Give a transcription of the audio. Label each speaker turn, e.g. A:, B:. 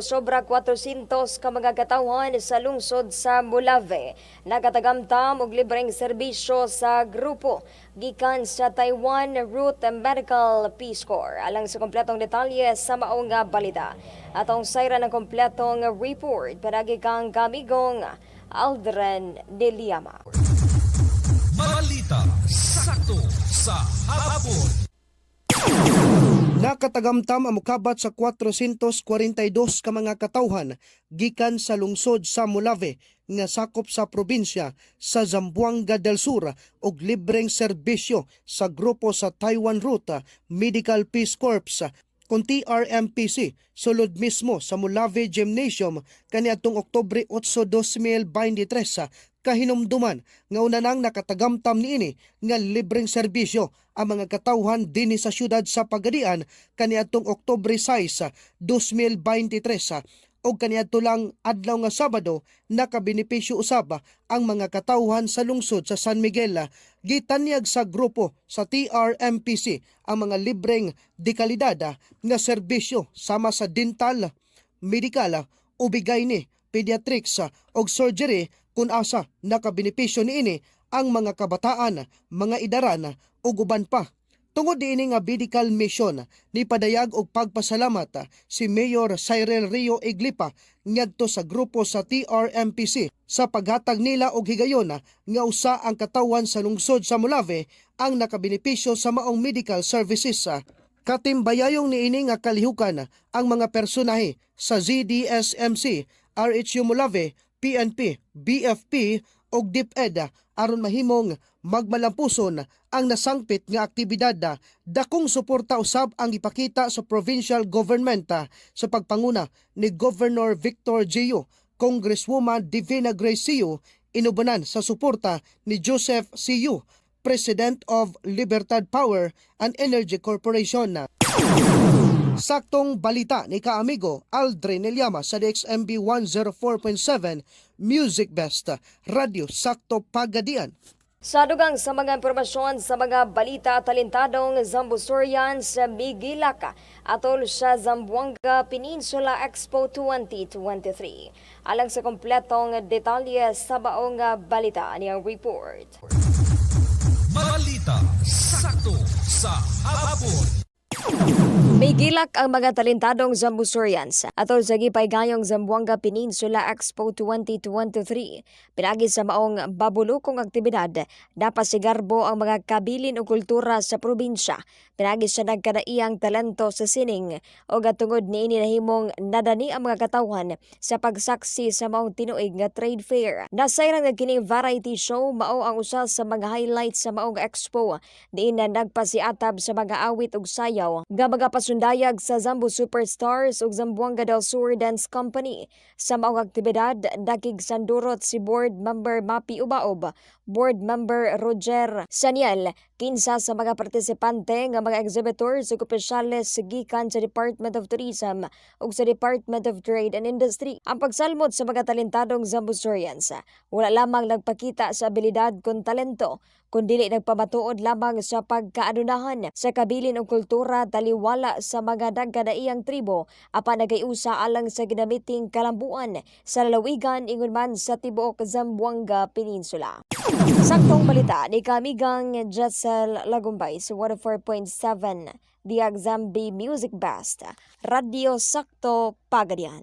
A: Sobra 400 ka mga katawan sa lungsod sa Bulave. Nakatagamtam og libreng serbisyo sa grupo gikan sa Taiwan Root Medical Peace Corps. Alang sa kompletong detalye sa maong balita. Atong sayra ng kompletong report panagi kang kamigong Aldrin de Liama.
B: Balita sakto sa hapon.
C: Nakatagamtam ang mukabat sa 442 ka mga katawhan gikan sa lungsod sa Molave nga sakop sa probinsya sa Zamboanga del Sur og libreng serbisyo sa grupo sa Taiwan Route Medical Peace Corps kung TRMPC sulod mismo sa Molave Gymnasium kaniadtong Oktubre 8, 2023 kahinumduman. Nga una nang nakatagamtam niini nga libreng serbisyo ang mga katawhan dinhi sa syudad sa Pagadian kaniadtong Oktubre 6, 2023 o kaniadto lang adlaw nga Sabado nakabenepisyo usab ang mga katawhan sa lungsod sa San Miguel. Gitanyag sa grupo sa TRMPC ang mga libreng dekalidad nga serbisyo sama sa dental, medikal, ubigay ni pediatrics og surgery kung asa nakabenepisyo niini ang mga kabataan, mga idaran ug uban pa. Tungod diini nga medical mission ni padayag og pagpasalamat si Mayor Cyril Rio Iglipa ngadto sa grupo sa TRMPC sa paghatag nila og higayon nga usa ang katawan sa lungsod sa Molave ang nakabenepisyo sa maong medical services. Katimbayayong niini nga kalihukan ang mga personahe sa ZDSMC, RHU Molave, PNP, BFP ug DepEd aron mahimong magmalampuson ang nasangpit nga aktibidad dakong suporta usab ang ipakita sa provincial government sa pagpanguna ni Governor Victor Gio, Congresswoman Divina Grace Siu, inubanan sa suporta ni Joseph Siu, President of Libertad Power and Energy Corporation. Saktong balita ni kaamigo Aldrin Eliama sa DXMB 104.7 Music Best Radio Sakto Pagadian.
A: Sa dugang sa mga impormasyon sa mga balita talentadong Zambusurian sa Migilaka atol sa Zamboanga Peninsula Expo 2023. Alang sa kompletong detalye sa baong balita niyang report.
B: Balita sakto sa hapon.
A: May gilak ang mga talentadong Zambusurians atol sa gipaygayong Peninsula Expo 2023. Pinagi sa maong babulukong aktibidad, napasigarbo ang mga kabilin o kultura sa probinsya. Pinagi sa nagkadaiyang talento sa sining o gatungod ni inihimong nadani ang mga katawan sa pagsaksi sa maong tinuig nga trade fair. Nasayrang nga kining variety show mao ang usa sa mga highlights sa maong expo. Diin na nagpasiatab sa mga awit ug sayaw nga mga pasundayag sa Zambo Superstars ug Zamboanga del Sur Dance Company. Sa maong aktibidad, dakig sandurot si board member Mapi Ubaob, board member Roger Saniel, kinsa sa mga partisipante nga mga exhibitors ug opisyales gikan sa Department of Tourism ug sa Department of Trade and Industry. Ang pagsalmot sa mga talentadong Zambusurians, wala lamang nagpakita sa abilidad kun talento, kundi nagpamatuod lamang sa pagkaadunahan sa kabilin og kultura taliwala sa mga dagkadaiyang tribo apan nagayusa alang sa ginamiting kalambuan sa lalawigan ingon man sa tibuok Zamboanga Peninsula. Saktong balita ni Kamigang Jessel Lagumbay sa 104.7 Diag Zambi Music Best Radio Sakto Pagadian.